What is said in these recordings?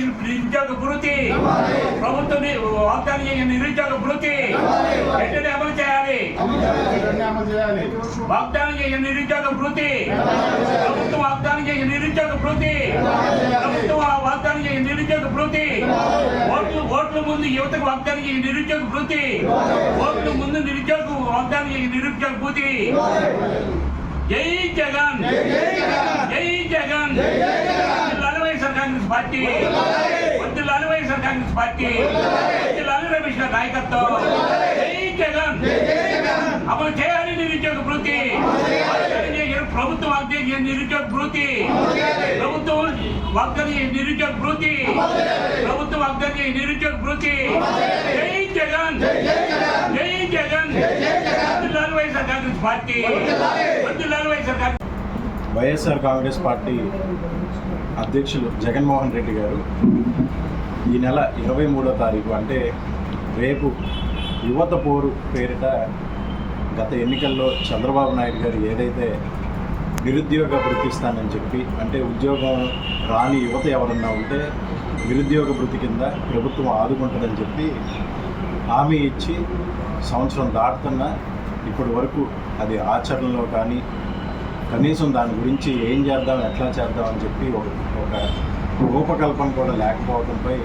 చేసిన నిరుద్యోగ భృతి ప్రభుత్వం వాగ్దానం చేసిన నిరుద్యోగ భృతి వెంటనే అమలు చేయాలి. వాగ్దానం చేసిన నిరుద్యోగ భృతి ప్రభుత్వం వాగ్దానం చేసిన నిరుద్యోగ భృతి ప్రభుత్వం వాగ్దానం చేసిన నిరుద్యోగ భృతి ఓట్లు ఓట్ల ముందు యువతకు వాగ్దానం చేసిన నిరుద్యోగ భృతి ఓట్ల ముందు నిరుద్యోగ వాగ్దానం చేసిన నిరుద్యోగ భృతి జై జగన్. జై జగన్. వద్దులాలి వైఎస్ఆర్ కాంగ్రెస్ పార్టీ వద్దులాలి వైఎస్ఆర్ కాంగ్రెస్ పార్టీ వద్దులాలి రమేష్ గారి నాయకత్వం జై జగన్ అమలు చేయాలి నిరుద్యోగ భృతి వాగ్దానం చేసిన ప్రభుత్వం వాగ్దానం చేసిన నిరుద్యోగ భృతి ప్రభుత్వం వాగ్దానం చేసిన నిరుద్యోగ భృతి ప్రభుత్వం వాగ్దానం చేసిన నిరుద్యోగ భృతి జై జగన్ జై జగన్ వద్దులాలి YSR Congress party వద్దులాలి YSR Congress YSR Congress party అధ్యక్షులు జగన్మోహన్ రెడ్డి గారు ఈ నెల ఇరవై మూడో తారీఖు అంటే రేపు యువత పోరు పేరిట గత ఎన్నికల్లో చంద్రబాబు నాయుడు గారు ఏదైతే నిరుద్యోగ వృత్తిస్తానని చెప్పి అంటే ఉద్యోగం రాని యువత ఎవరన్నా ఉంటే నిరుద్యోగ వృత్తి కింద ప్రభుత్వం ఆదుకుంటుందని చెప్పి హామీ ఇచ్చి సంవత్సరం దాటుతున్న ఇప్పటి వరకు అది ఆచరణలో కానీ కనీసం దాని గురించి ఏం చేద్దాం ఎట్లా చేద్దాం అని చెప్పి ఒక ఒక రూపకల్పన కూడా లేకపోవడంపై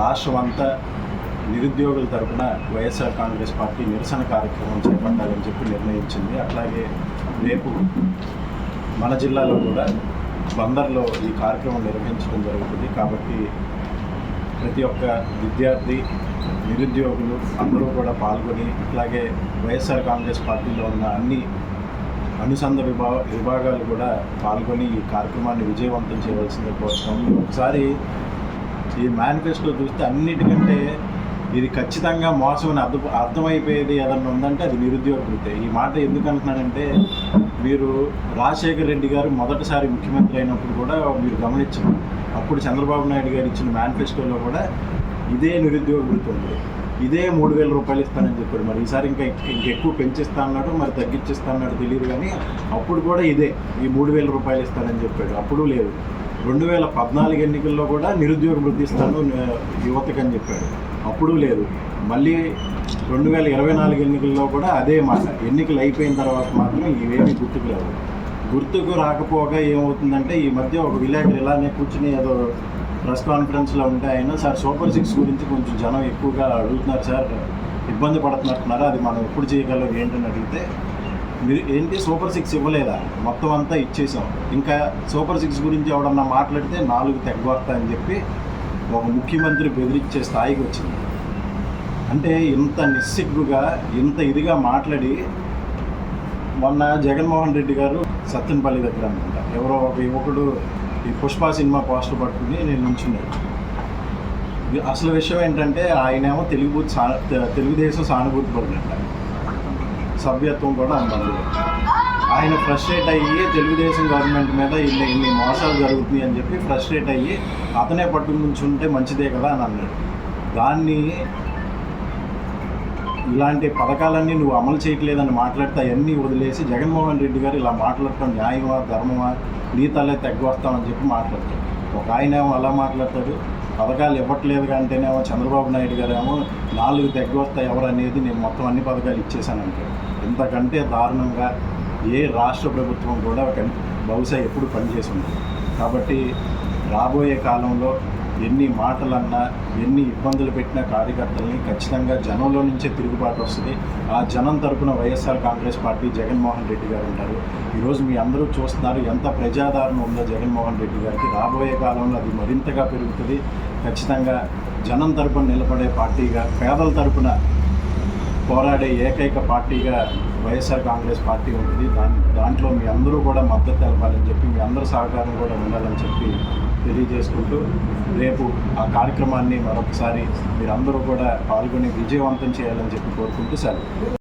రాష్ట్రం అంతా నిరుద్యోగుల తరపున వైఎస్ఆర్ కాంగ్రెస్ పార్టీ నిరసన కార్యక్రమం చేపట్టాలని చెప్పి నిర్ణయించింది. అట్లాగే రేపు మన జిల్లాలో కూడా బందర్లో ఈ కార్యక్రమం నిర్వహించడం జరుగుతుంది. కాబట్టి ప్రతి ఒక్క విద్యార్థి నిరుద్యోగులు అందరూ కూడా పాల్గొని అట్లాగే వైఎస్ఆర్ కాంగ్రెస్ పార్టీలో ఉన్న అన్ని అనుసంధ విభా విభాగాలు కూడా పాల్గొని ఈ కార్యక్రమాన్ని విజయవంతం చేయవలసిందే కోసం ఒకసారి ఈ మేనిఫెస్టో చూస్తే అన్నిటికంటే ఇది ఖచ్చితంగా మోసం అని అర్థం అర్థమైపోయేది ఏదన్నా ఉందంటే అది నిరుద్యోగ వృత్తే ఈ మాట ఎందుకు అంటున్నానంటే మీరు రాజశేఖర రెడ్డి గారు మొదటిసారి ముఖ్యమంత్రి అయినప్పుడు కూడా మీరు గమనించారు అప్పుడు చంద్రబాబు నాయుడు గారు ఇచ్చిన మేనిఫెస్టోలో కూడా ఇదే నిరుద్యోగ వృత్తి ఉంది ఇదే మూడు వేల రూపాయలు ఇస్తానని చెప్పాడు. మరి ఈసారి ఇంకా ఇంకెక్కువ పెంచిస్తా అన్నాడు మరి తగ్గించిస్తా అన్నాడు తెలియదు కానీ అప్పుడు కూడా ఇదే ఈ మూడు వేల రూపాయలు ఇస్తానని చెప్పాడు. అప్పుడు లేదు. రెండు వేల పద్నాలుగు ఎన్నికల్లో కూడా నిరుద్యోగ వృద్ధి ఇస్తాను యువతకని అని చెప్పాడు. అప్పుడు లేదు. మళ్ళీ రెండు వేల ఇరవై నాలుగు ఎన్నికల్లో కూడా అదే మాట. ఎన్నికలు అయిపోయిన తర్వాత మాత్రం ఇవేమీ గుర్తుకు లేవు గుర్తుకు రాకపోగా ఏమవుతుందంటే ఈ మధ్య ఒక విలేకరు ఇలానే కూర్చుని ఏదో ప్రెస్ కాన్ఫరెన్స్లో ఉంటే ఆయన సార్ సూపర్ సిక్స్ గురించి కొంచెం జనం ఎక్కువగా అడుగుతున్నారు సార్. ఇబ్బంది పడుతున్నట్టున్నారు. అది మనం ఎప్పుడు చేయగలం ఏంటని అడిగితే మీరు ఏంటి సూపర్ సిక్స్ ఇవ్వలేదా? మొత్తం అంతా ఇచ్చేసాం. ఇంకా సూపర్ సిక్స్ గురించి ఎవడన్నా మాట్లాడితే నాలుగు తెగ్గొస్తా అని చెప్పి ఒక ముఖ్యమంత్రి బెదిరించే స్థాయికి వచ్చింది. అంటే ఇంత నిస్సిగ్గుగా ఇంత ఇదిగా మాట్లాడి మొన్న జగన్మోహన్ రెడ్డి గారు సత్తెనపల్లి దగ్గర అనమాట ఎవరో ఒక యువకుడు ఈ పుష్ప సినిమా పోస్టర్ పట్టుకుని నేను నుంచున్నాడు అసలు విషయం ఏంటంటే ఆయనేమో తెలుగు సా తెలుగుదేశం సానుభూతి పడినట్ట సభ్యత్వం కూడా అందరూ ఆయన ఫ్రస్ట్రేట్ అయ్యి తెలుగుదేశం గవర్నమెంట్ మీద ఇన్ని ఇన్ని మోసాలు జరుగుతున్నాయి అని చెప్పి ఫ్రస్ట్రేట్ అయ్యి అతనే పట్టుకుని నుంచుంటే మంచిదే కదా అని అన్నాడు. దాన్ని ఇలాంటి పథకాలన్నీ నువ్వు అమలు చేయట్లేదని మాట్లాడితే అవన్నీ వదిలేసి జగన్మోహన్ రెడ్డి గారు ఇలా మాట్లాడటం న్యాయమా ధర్మమా నీ తల్లే తెగ్గొస్తామని చెప్పి మాట్లాడతాడు. ఒక ఆయన ఏమో అలా మాట్లాడతాడు పథకాలు ఇవ్వట్లేదు అంటేనేమో చంద్రబాబు నాయుడు గారు ఏమో నాలుగు తెగ్గొస్తాయి ఎవరు అనేది నేను మొత్తం అన్ని పథకాలు ఇచ్చేసానంటాడు ఇంతకంటే దారుణంగా ఏ రాష్ట్ర ప్రభుత్వం కూడా బహుశా ఎప్పుడు పనిచేసి ఉండదు. కాబట్టి రాబోయే కాలంలో ఎన్ని మాటలన్నా ఎన్ని ఇబ్బందులు పెట్టిన కార్యకర్తల్ని ఖచ్చితంగా జనంలో నుంచే తిరుగుబాటు వస్తుంది. ఆ జనం తరపున వైఎస్ఆర్ కాంగ్రెస్ పార్టీ జగన్మోహన్ రెడ్డి గారు ఉంటారు. ఈరోజు మీ అందరూ చూస్తున్నారు ఎంత ప్రజాదరణ ఉందో జగన్మోహన్ రెడ్డి గారికి. రాబోయే కాలంలో అది మరింతగా పెరుగుతుంది. ఖచ్చితంగా జనం తరపున నిలబడే పార్టీగా పేదల తరపున పోరాడే ఏకైక పార్టీగా వైఎస్ఆర్ కాంగ్రెస్ పార్టీ ఉంటుంది. దాని దాంట్లో మీ అందరూ కూడా మద్దతు తెలపాలని చెప్పి మీ అందరూ సహకారం కూడా ఉండాలని చెప్పి తెలియజేసుకుంటూ రేపు ఆ కార్యక్రమాన్ని మరొకసారి మీరందరూ కూడా పాల్గొని విజయవంతం చేయాలని చెప్పి కోరుకుంటూ సెలవు.